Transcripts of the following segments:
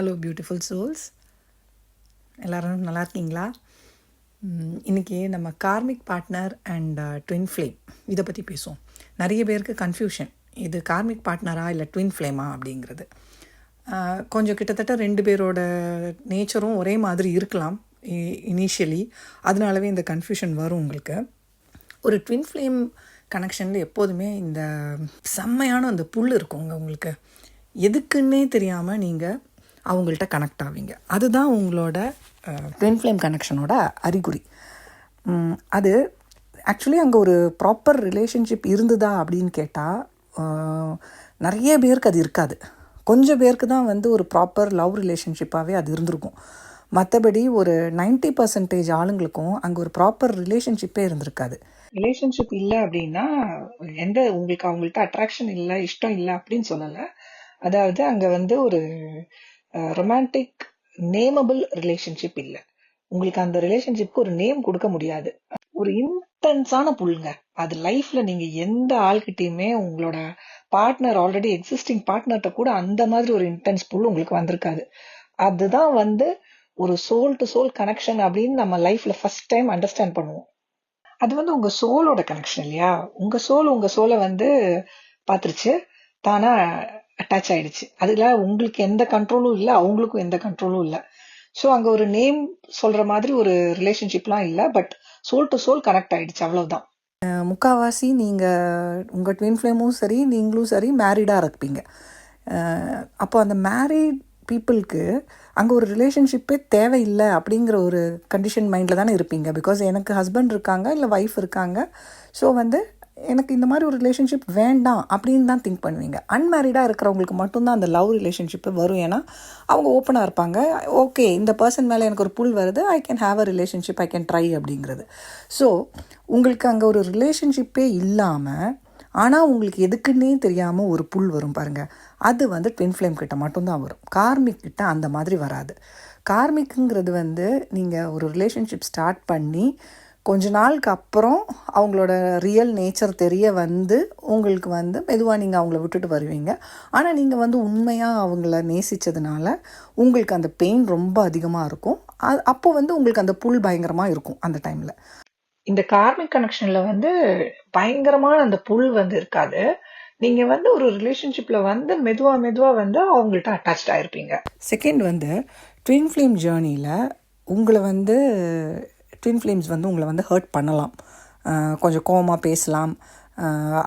Hello beautiful souls எல்லோரும் நல்லா இருக்கீங்களா? இன்றைக்கி இன்னைக்கு நம்ம karmic partner and twin flame இதை பற்றி பேசுவோம். நிறைய பேருக்கு கன்ஃபியூஷன் இது கார்மிக் பார்ட்னரா இல்லை ட்வின் ஃப்ளேமா அப்படிங்கிறது. கொஞ்சம் கிட்டத்தட்ட ரெண்டு பேரோட நேச்சரும் ஒரே மாதிரி இருக்கலாம் இனிஷியலி அதனாலவே இந்த கன்ஃபியூஷன் வரும் உங்களுக்கு. ஒரு ட்வின் ஃப்ளேம் கனெக்ஷனில் எப்போதுமே இந்த செம்மையான அந்த புல் இருக்குங்க உங்களுக்கு. எதுக்குன்னே தெரியாமல் நீங்கள் அவங்கள்ட்ட கனெக்ட் ஆவீங்க. அதுதான் உங்களோட ட்வின் ஃப்ளேம் கனெக்ஷனோட அறிகுறி. அது ஆக்சுவலி அங்கே ஒரு ப்ராப்பர் ரிலேஷன்ஷிப் இருந்ததா அப்படின்னு கேட்டால் நிறைய பேருக்கு அது இருக்காது. கொஞ்சம் பேருக்கு தான் வந்து ஒரு ப்ராப்பர் லவ் ரிலேஷன்ஷிப்பாகவே அது இருந்திருக்கும். மற்றபடி ஒரு 90% பர்சன்டேஜ் ஆளுங்களுக்கும் அங்கே ஒரு ப்ராப்பர் ரிலேஷன்ஷிப்பே இருந்திருக்காது. ரிலேஷன்ஷிப் இல்லை அப்படின்னா எந்த உங்களுக்கு அவங்கள்ட்ட அட்ராக்ஷன் இல்லை இஷ்டம் இல்லை அப்படின்னு சொல்லலை. அதாவது அங்கே வந்து ஒரு ரொமான்டிக் நேமபிள் ரிலேஷன்ஷிப் இல்லை. உங்களுக்கு அந்த ரிலேஷன்ஷிப்க்கு ஒரு நேம் கொடுக்க முடியாது. ஒரு இன்டென்ஸான புல்லுங்க அது லைஃப்ல நீங்க எந்த ஆள்கிட்டயுமே உங்களோட பார்ட்னர் ஆல்ரெடி எக்ஸிஸ்டிங் பார்ட்னர்கிட்ட கூட அந்த மாதிரி ஒரு இன்டென்ஸ் புல் உங்களுக்கு வந்திருக்காது. அதுதான் வந்து ஒரு சோல் டு சோல் கனெக்ஷன் அப்படின்னு நம்ம லைஃப்ல ஃபர்ஸ்ட் டைம் அண்டர்ஸ்டாண்ட் பண்ணுவோம். அது வந்து உங்க சோலோட கனெக்ஷன் இல்லையா? உங்க சோல் உங்க சோலை வந்து பார்த்துருச்சு. தானா அட்டாச் ஆயிடுச்சு. அதில் உங்களுக்கு எந்த கண்ட்ரோலும் இல்லை அவங்களுக்கும் எந்த கண்ட்ரோலும் இல்லை. ஸோ அங்கே ஒரு நேம் சொல்ற மாதிரி ஒரு ரிலேஷன்ஷிப்லாம் இல்லை but soul to soul connect ஆயிடுச்சு அவ்வளவுதான். முக்காவாசி நீங்கள் உங்கள் ட்வின் ஃப்ளேமும் சரி நீங்களும் சரி மேரீடாக இருப்பீங்க. அப்போ அந்த மேரீட் பீப்புளுக்கு அங்கே ஒரு ரிலேஷன்ஷிப்பே தேவையில்லை அப்படிங்கிற ஒரு கண்டிஷன் மைண்டில் தானே இருப்பீங்க? பிகாஸ் எனக்கு ஹஸ்பண்ட் இருக்காங்க இல்லை ஒய்ஃப் இருக்காங்க. ஸோ வந்து எனக்கு இந்த மாதிரி ஒரு ரிலேஷன்ஷிப் வேண்டாம் அப்படின்னு தான் திங்க் பண்ணுவீங்க. அன்மேரிடாக இருக்கிறவங்களுக்கு மட்டும்தான் அந்த லவ் ரிலேஷன்ஷிப்பு வரும். ஏன்னா அவங்க ஓப்பனாக இருப்பாங்க. ஓகே இந்த பர்சன் மேலே எனக்கு ஒரு புல் வருது. I can have a relationship I can try அப்படிங்கிறது. ஸோ உங்களுக்கு அங்கே ஒரு ரிலேஷன்ஷிப்பே இல்லாமல் ஆனால் உங்களுக்கு எதுக்குன்னே தெரியாமல் ஒரு புல் வரும் பாருங்கள் அது வந்து ட்வின் ஃப்ளேம் கிட்ட மட்டும்தான் வரும். கார்மிக் கிட்ட அந்த மாதிரி வராது. கார்மிக்குங்கிறது வந்து நீங்கள் ஒரு ரிலேஷன்ஷிப் ஸ்டார்ட் பண்ணி கொஞ்ச நாளுக்கு அப்புறம் அவங்களோட ரியல் நேச்சர் தெரிய வந்து உங்களுக்கு வந்து மெதுவாக நீங்கள் அவங்கள விட்டுட்டு வருவீங்க. ஆனால் நீங்கள் வந்து உண்மையாக அவங்கள நேசித்ததுனால உங்களுக்கு அந்த பெயின் ரொம்ப அதிகமாக இருக்கும். அது அப்போ வந்து உங்களுக்கு அந்த புல் பயங்கரமாக இருக்கும் அந்த டைமில் இந்த கார்மிக் கனெக்ஷன்ல வந்து பயங்கரமான அந்த புல் வந்து இருக்காது. நீங்க வந்து ஒரு ரிலேஷன்ஷிப்ல வந்து மெதுவா மெதுவா வந்து அவங்கள்ட்ட அட்டாச் ஆயிருப்பீங்க. செகண்ட் வந்து ட்வின் ஃப்ளேம் ஜேர்னியில் உங்களை வந்து ட்வின் ஃப்ளேம்ஸ் வந்து உங்களை வந்து ஹர்ட் பண்ணலாம். கொஞ்சம் கோபமாக பேசலாம்.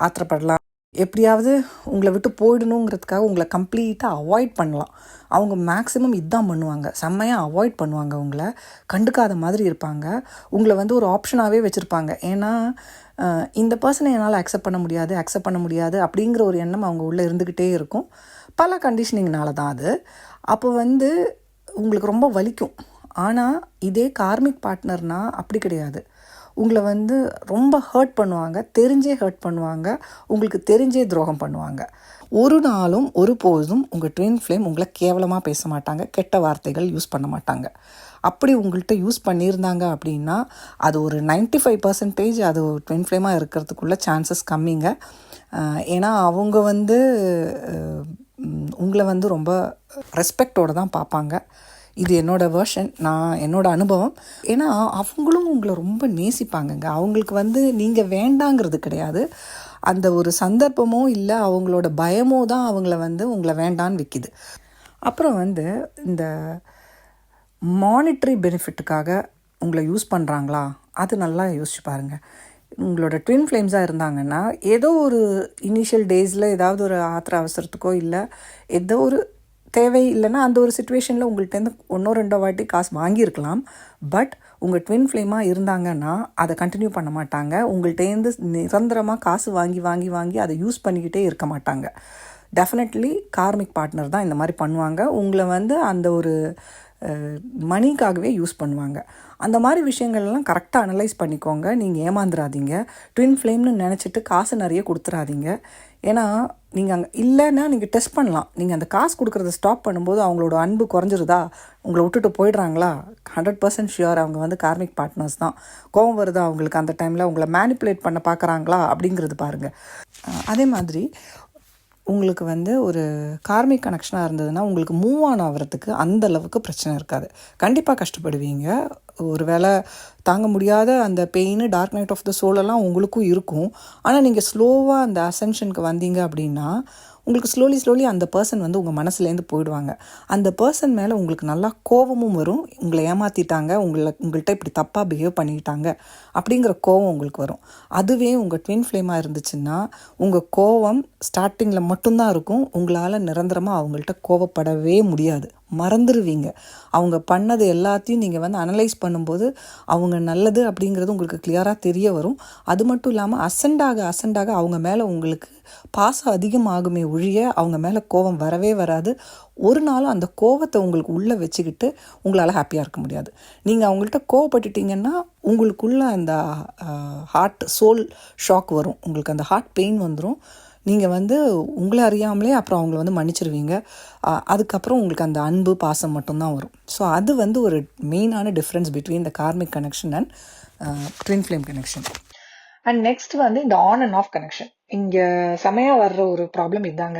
ஆத்திரப்படலாம். எப்படியாவது உங்களை விட்டு போயிடணுங்கிறதுக்காக உங்களை கம்ப்ளீட்டாக அவாய்ட் பண்ணலாம். அவங்க மேக்ஸிமம் இதுதான் பண்ணுவாங்க. செம்மையாக அவாய்ட் பண்ணுவாங்க உங்களை. கண்டுக்காத மாதிரி இருப்பாங்க. உங்களை வந்து ஒரு ஆப்ஷனாகவே வச்சுருப்பாங்க. ஏன்னா இந்த பர்சனை என்னால் அக்செப்ட் பண்ண முடியாது அக்செப்ட் பண்ண முடியாது அப்படிங்கிற ஒரு எண்ணம் அவங்க உள்ளே இருந்துக்கிட்டே இருக்கும். பல கண்டிஷனிங்னால தான் அது. அப்போ வந்து உங்களுக்கு ரொம்ப வலிக்கும். ஆனால் இதே கார்மிக் பார்ட்னர்னால் அப்படி கிடையாது. உங்களை வந்து ரொம்ப ஹர்ட் பண்ணுவாங்க தெரிஞ்சே ஹர்ட் பண்ணுவாங்க உங்களுக்கு தெரிஞ்சே துரோகம் பண்ணுவாங்க. ஒரு நாளும் ஒரு போதும் உங்கள் ட்வின் ஃப்ளேம் உங்களை கேவலமாக பேச மாட்டாங்க கெட்ட வார்த்தைகள் யூஸ் பண்ண மாட்டாங்க. அப்படி உங்கள்கிட்ட யூஸ் பண்ணியிருந்தாங்க அப்படின்னா அது ஒரு 95% ஃபைவ் பர்சன்டேஜ் அது ட்வின் ஃப்ளேமாக இருக்கிறதுக்குள்ள சான்சஸ் கம்மிங்க. ஏன்னா அவங்க வந்து உங்களை வந்து ரொம்ப ரெஸ்பெக்டோடு தான் பார்ப்பாங்க. இது என்னோடய வேர்ஷன் நான் என்னோட அனுபவம். ஏன்னா அவங்களும் உங்களை ரொம்ப நேசிப்பாங்கங்க. அவங்களுக்கு வந்து நீங்கள் வேண்டாங்கிறது கிடையாது. அந்த ஒரு சந்தர்ப்பமோ இல்லை அவங்களோட பயமோ தான் அவங்கள வந்து உங்களை வேண்டான்னு விற்கிது அப்புறம் வந்து இந்த மானிட்டரி பெனிஃபிட்டுக்காக உங்களை யூஸ் பண்ணுறாங்களா அது நல்லா யோசிச்சு பாருங்கள் உங்களோட ட்வின் ஃப்ளேம்ஸாக இருந்தாங்கன்னா ஏதோ ஒரு இனிஷியல் டேஸில் ஏதாவது ஒரு ஆத்திர அவசரத்துக்கோ இல்லை ஏதோ ஒரு தேவை இல்லைன்னா அந்த ஒரு சுச்சுவேஷனில் உங்கள்கிட்டருந்து ஒன்றோ ரெண்டோ வாட்டி காசு வாங்கியிருக்கலாம். பட் உங்கள் ட்வின் ஃப்ளேமாக இருந்தாங்கன்னா அதை கண்டினியூ பண்ண மாட்டாங்க. உங்கள்கிட்டேருந்து நிரந்தரமாக காசு வாங்கி வாங்கி வாங்கி அதை யூஸ் பண்ணிக்கிட்டே இருக்க மாட்டாங்க. டெஃபினெட்லி கார்மிக் பார்ட்னர் தான் இந்த மாதிரி பண்ணுவாங்க. உங்களை வந்து அந்த ஒரு மணிக்காகவே யூஸ் பண்ணுவாங்க. அந்த மாதிரி விஷயங்கள்லாம் கரெக்டாக அனலைஸ் பண்ணிக்கோங்க. நீங்கள் ஏமாந்துடாதீங்க ட்வின் ஃப்ளேம்னு நினச்சிட்டு காசு நிறைய கொடுத்துறாதீங்க. ஏன்னா நீங்கள் அங்கே இல்லைன்னா நீங்கள் டெஸ்ட் பண்ணலாம். நீங்கள் அந்த காசு கொடுக்குறத ஸ்டாப் பண்ணும்போது அவங்களோட அன்பு குறைஞ்சிருதா? உங்களை விட்டுட்டு போயிடுறாங்களா? ஹண்ட்ரட் பர்சன்ட் ஷியோர் அவங்க வந்து கார்மிக் பார்ட்னர்ஸ் தான். கோவம் வருதா? அவங்களுக்கு அந்த டைமில் உங்களை மேனிப்புலேட் பண்ண பார்க்குறாங்களா? அப்படிங்கிறது பாருங்கள் அதே மாதிரி உங்களுக்கு வந்து ஒரு கார்மிக் கனெக்ஷனாக இருந்ததுன்னா உங்களுக்கு மூவ் ஆன் ஆகிறதுக்கு அந்த அளவுக்கு பிரச்சனை இருக்காது. கண்டிப்பாக கஷ்டப்படுவீங்க. ஒரு வேளை தாங்க முடியாத அந்த pain dark night of the சோலெல்லாம் உங்களுக்கும் இருக்கும். ஆனால் நீங்கள் ஸ்லோவாக அந்த அசென்ஷனுக்கு வந்தீங்க அப்படின்னா உங்களுக்கு ஸ்லோலி ஸ்லோலி அந்த பர்சன் வந்து உங்கள் மனசுலேருந்து போயிடுவாங்க. அந்த பர்சன் மேலே உங்களுக்கு நல்லா கோபமும் வரும். உங்களை ஏமாற்றிட்டாங்க உங்களை உங்கள்கிட்ட இப்படி தப்பாக பிஹேவ் பண்ணிக்கிட்டாங்க அப்படிங்கிற கோவம் உங்களுக்கு வரும். அதுவே உங்கள் ட்வின் ஃப்ளேமாக இருந்துச்சுன்னா உங்கள் கோவம் ஸ்டார்டிங்கில் மட்டும்தான் இருக்கும். உங்களால் நிரந்தரமாக அவங்கள்ட்ட கோவப்படவே முடியாது. மறந்துடுவீங்க அவங்க பண்ணது எல்லாத்தையும் நீங்கள் வந்து அனலைஸ் பண்ணும்போது அவங்க நல்லது அப்படிங்கிறது உங்களுக்கு கிளியராக தெரிய வரும். அது மட்டும் இல்லாமல் அசண்டாக அசண்டாக அவங்க மேலே உங்களுக்கு பாசம் அதிகமாகுமே ஒழிய அவங்க மேலே கோபம் வரவே வராது. ஒரு நாளும் அந்த கோவத்தை உங்களுக்கு உள்ளே வச்சுக்கிட்டு உங்களால் ஹாப்பியாக இருக்க முடியாது. நீங்கள் அவங்கள்ட்ட கோவப்பட்டுட்டீங்கன்னா உங்களுக்குள்ள அந்த ஹார்ட் சோல் ஷாக் வரும். உங்களுக்கு அந்த ஹார்ட் பெயின் வந்துடும் நீங்கள் வந்து உங்களை அறியாமலே அப்புறம் அவங்கள வந்து மன்னிச்சிருவீங்க. அதுக்கப்புறம் உங்களுக்கு அந்த அன்பு பாசம் மட்டும்தான் வரும். ஸோ அது வந்து ஒரு மெயினான difference between the karmic connection and twin flame connection and next வந்து இந்த ஆன் அண்ட் ஆஃப் கனெக்ஷன் இங்கே செமையாக வர்ற ஒரு ப்ராப்ளம் இதாங்க.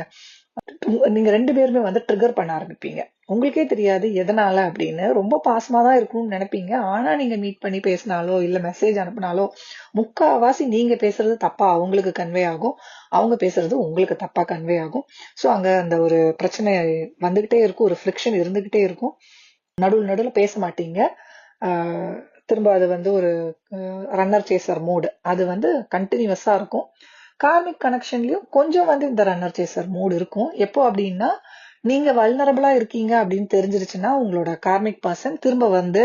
நீங்க ரெண்டு பேருமே வந்து ட்ரிகர் பண்ண ஆரம்பிப்பீங்க. உங்களுக்கே தெரியாது எதனால அப்படின்னு. ரொம்ப பாசமா தான் இருக்கணும்னு நினைப்பீங்க. ஆனா நீங்க மீட் பண்ணி பேசினாலோ இல்ல மெசேஜ் அனுப்பினாலோ முக்காவாசி நீங்க பேசுறது தப்பா அவங்களுக்கு கன்வே ஆகும். அவங்க பேசுறது உங்களுக்கு தப்பா கன்வே ஆகும். ஸோ அங்க அந்த ஒரு பிரச்சனை வந்துகிட்டே இருக்கும். ஒரு ஃபிரிக்ஷன் இருந்துகிட்டே இருக்கும். நடுவில் நடுவில் பேச மாட்டீங்க. ஆஹ் திரும்ப அது வந்து ஒரு ரன்னர் சேசர் மோடு அது வந்து கண்டினியூஸா இருக்கும். கார்மிக் கனெக்ஷன்லயும் கொஞ்சம் வந்து இந்த ரன்னர் சேசர் மோடு இருக்கும். எப்போ அப்படின்னா நீங்க வல்னரபிளா இருக்கீங்க அப்படின்னு தெரிஞ்சிருச்சுன்னா உங்களோட கார்மிக் பர்சன் திரும்ப வந்து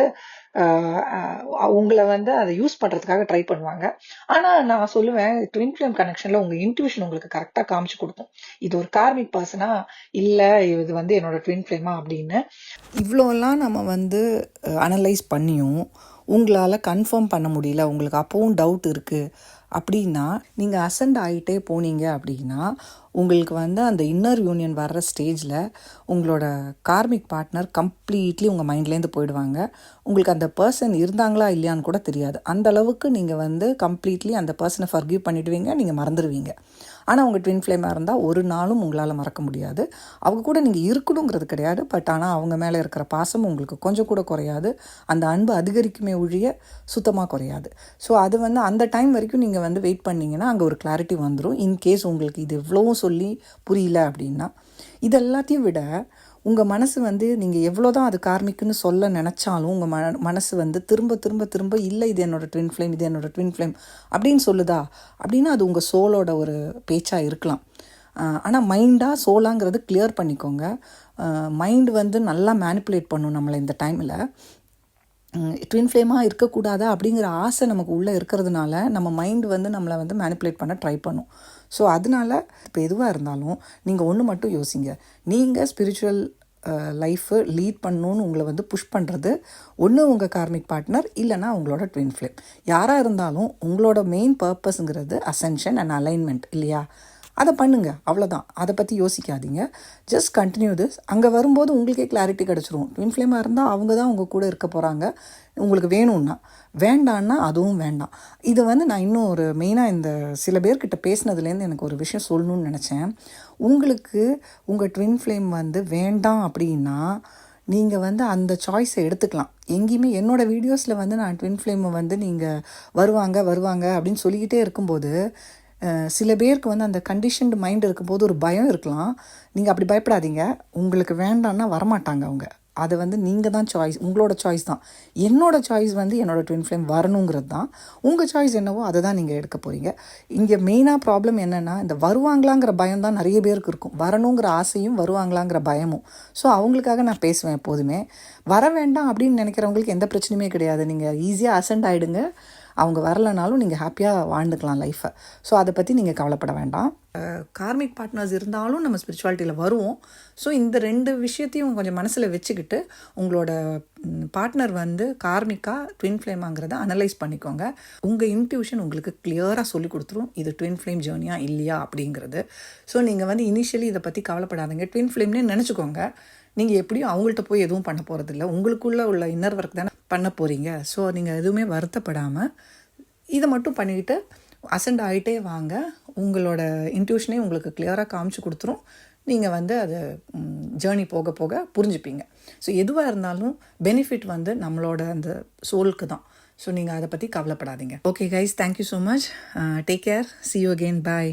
உங்களை வந்து அதை யூஸ் பண்றதுக்காக ட்ரை பண்ணுவாங்க. ஆனா நான் சொல்லுவேன் ட்வின் ஃபிலிம் கனெக்ஷன்ல உங்க இன்ட்யூஷன் உங்களுக்கு கரெக்டா காமிச்சு கொடுக்கும். இது ஒரு கார்மிக் பர்சனா இல்ல இது வந்து என்னோட ட்வின் ஃபிலிமா அப்படின்னு. இவ்வளோலாம் நம்ம வந்து அனலைஸ் பண்ணியும் உங்களால் கன்ஃபார்ம் பண்ண முடியல. உங்களுக்கு அப்போவும் டவுட் இருக்குது அப்படின்னா நீங்கள் அசண்ட் ஆகிட்டே போனீங்க அப்படின்னா உங்களுக்கு வந்து அந்த இன்னர் யூனியன் வர்ற ஸ்டேஜில் உங்களோட கார்மிக் பார்ட்னர் கம்ப்ளீட்லி உங்கள் மைண்ட்லேருந்து போயிடுவாங்க. உங்களுக்கு அந்த பர்சன் இருந்தாங்களா இல்லையான்னு கூட தெரியாது. அந்த அளவுக்கு நீங்கள் வந்து கம்ப்ளீட்லி அந்த பர்சனை ஃபர்கிவ் பண்ணிடுவீங்க நீங்கள் மறந்துடுவீங்க. ஆனால் அவங்க ட்வின் ஃப்ளேமாக இருந்தால் ஒரு நாளும் உங்களால் மறக்க முடியாது. அவங்க கூட நீங்கள் இருக்கணுங்கிறது கிடையாது. பட் ஆனால் அவங்க மேலே இருக்கிற பாசம் உங்களுக்கு கொஞ்சம் கூட குறையாது. அந்த அன்பு அதிகரிக்குமே ஒழிய சுத்தமாக குறையாது. ஸோ அது வந்து அந்த டைம் வரைக்கும் நீங்கள் வந்து வெயிட் பண்ணீங்கன்னா அங்கே ஒரு கிளாரிட்டி வந்துடும் இன்கேஸ் உங்களுக்கு இது இவ்வளோ சொல்லி புரியல அப்படின்னா. இது எல்லாத்தையும் விட உங்கள் மனசு வந்து நீங்கள் எவ்வளோ தான் அது கார்மிக்குன்னு சொல்ல நினச்சாலும் உங்கள் ம மனசு வந்து திரும்ப திரும்ப திரும்ப இல்லை இது என்னோட ட்வின் ஃப்ளேம் இது என்னோட ட்வின் ஃப்ளேம் அப்படின்னு சொல்லுதா? அப்படின்னா அது உங்கள் சோலோட ஒரு பேச்சாக இருக்கலாம். ஆனால் மைண்டாக சோலாங்கிறது கிளியர் பண்ணிக்கோங்க. மைண்டு வந்து நல்லா மேனிப்புலேட் பண்ணும் நம்மளை இந்த டைமில் ட்வின் ஃப்ளேமாக இருக்கக்கூடாதா அப்படிங்கிற ஆசை நமக்கு உள்ளே இருக்கிறதுனால நம்ம மைண்ட் வந்து நம்மளை வந்து மேனிப்புலேட் பண்ண ட்ரை பண்ணும். ஸோ அதனால இப்போ எதுவாக இருந்தாலும் நீங்கள் ஒன்று மட்டும் யோசிங்க. நீங்கள் ஸ்பிரிச்சுவல் லைஃபு லீட் பண்ணணுன்னு உங்களை வந்து புஷ் பண்ணுறது ஒன்று உங்கள் கார்மிக் பார்ட்னர் இல்லைனா உங்களோட ட்வின் ஃப்ளேம் யாராக இருந்தாலும் உங்களோட மெயின் பர்பஸ்ங்கிறது அசென்ஷன் அண்ட் அலைன்மெண்ட் இல்லையா? அதை பண்ணுங்கள் அவ்வளோதான் அதை பற்றி யோசிக்காதீங்க. ஜஸ்ட் கண்டினியூ திஸ் அங்கே வரும்போது உங்களுக்கே கிளாரிட்டி கிடச்சிரும். ட்வின் ஃப்ளேமாக இருந்தால் அவங்க தான் உங்கள் கூட இருக்க போகிறாங்க உங்களுக்கு வேணும்னா. வேண்டான்னா அதுவும் வேண்டாம். இதை வந்து நான் இன்னும் ஒரு மெயினாக இந்த சில பேர்கிட்ட பேசினதுலேருந்து எனக்கு ஒரு விஷயம் சொல்லணும்னு நினச்சேன். உங்களுக்கு உங்கள் ட்வின் ஃப்ளேம் வந்து வேண்டாம் அப்படின்னா நீங்கள் வந்து அந்த சாய்ஸை எடுத்துக்கலாம். எங்கேயுமே என்னோடய வீடியோஸில் வந்து நான் ட்வின் ஃப்ளேமை வந்து நீங்கள் வருவாங்க வருவாங்க அப்படின்னு சொல்லிக்கிட்டே இருக்கும்போது சில பேருக்கு வந்து அந்த கண்டிஷன்டு மைண்ட் இருக்கும்போது ஒரு பயம் இருக்கலாம். நீங்கள் அப்படி பயப்படாதீங்க. உங்களுக்கு வேண்டான்னா வரமாட்டாங்க அவங்க. அதை வந்து நீங்கள் தான் சாய்ஸ் உங்களோட சாய்ஸ் தான். என்னோடய சாய்ஸ் வந்து என்னோடய ட்வின் ஃப்ளேம் வரணுங்கிறது தான். உங்கள் சாய்ஸ் என்னவோ அதை தான் நீங்கள் எடுக்க போகிறீங்க இங்கே மெயினாக ப்ராப்ளம் என்னென்னா இந்த வருவாங்களாங்கிற பயம் தான் நிறைய பேருக்கு இருக்கும். வரணுங்கிற ஆசையும் வருவாங்களாங்கிற பயமும். ஸோ அவங்களுக்காக நான் பேசுவேன் எப்போதுமே. வர வேண்டாம் அப்படின்னு நினைக்கிறவங்களுக்கு எந்த பிரச்சனையுமே கிடையாது. நீங்கள் ஈஸியாக அசண்ட் ஆகிடுங்க அவங்க வரலனாலும் நீங்கள் ஹாப்பியாக வாழ்ந்துக்கலாம் லைஃப்பை ஸோ அதை பற்றி நீங்கள் கவலைப்பட வேண்டாம். கார்மிக் பார்ட்னர்ஸ் இருந்தாலும் நம்ம ஸ்பிரிச்சுவாலிட்டியில் வருவோம். ஸோ இந்த ரெண்டு விஷயத்தையும் கொஞ்சம் மனசில் வச்சுக்கிட்டு உங்களோட பார்ட்னர் வந்து கார்மிக்காக ட்வின் ஃப்ளேமாங்கிறத அனலைஸ் பண்ணிக்கோங்க. உங்கள் இன்ட்யூஷன் உங்களுக்கு கிளியராக சொல்லி கொடுத்துரும். இது ட்வின் ஃப்ளேம் ஜேர்னியா இல்லையா அப்படிங்கிறது. ஸோ நீங்கள் வந்து இனிஷியலி இதை பற்றி கவலைப்படாதீங்க. ட்வின் ஃப்ளேம்னே நினச்சிக்கோங்க. நீங்கள் எப்படியும் அவங்கள்ட்ட போய் எதுவும் பண்ண போகிறதில்ல உங்களுக்குள்ளே உள்ள இன்னர் ஒர்க் தானே பண்ண போகிறீங்க ஸோ நீங்கள் எதுவுமே வருத்தப்படாமல் இதை மட்டும் பண்ணிக்கிட்டு அசண்ட் ஆகிட்டே வாங்க. உங்களோட இன்ட்யூஷனே உங்களுக்கு கிளியராக காமிச்சு கொடுத்துரும். நீங்கள் வந்து அதை ஜேர்னி போக போக புரிஞ்சுப்பீங்க. ஸோ எதுவாக இருந்தாலும் பெனிஃபிட் வந்து நம்மளோட அந்த சோலுக்கு தான். ஸோ நீங்கள் அதை பற்றி கவலைப்படாதீங்க. Okay guys thank you so much take care see you again bye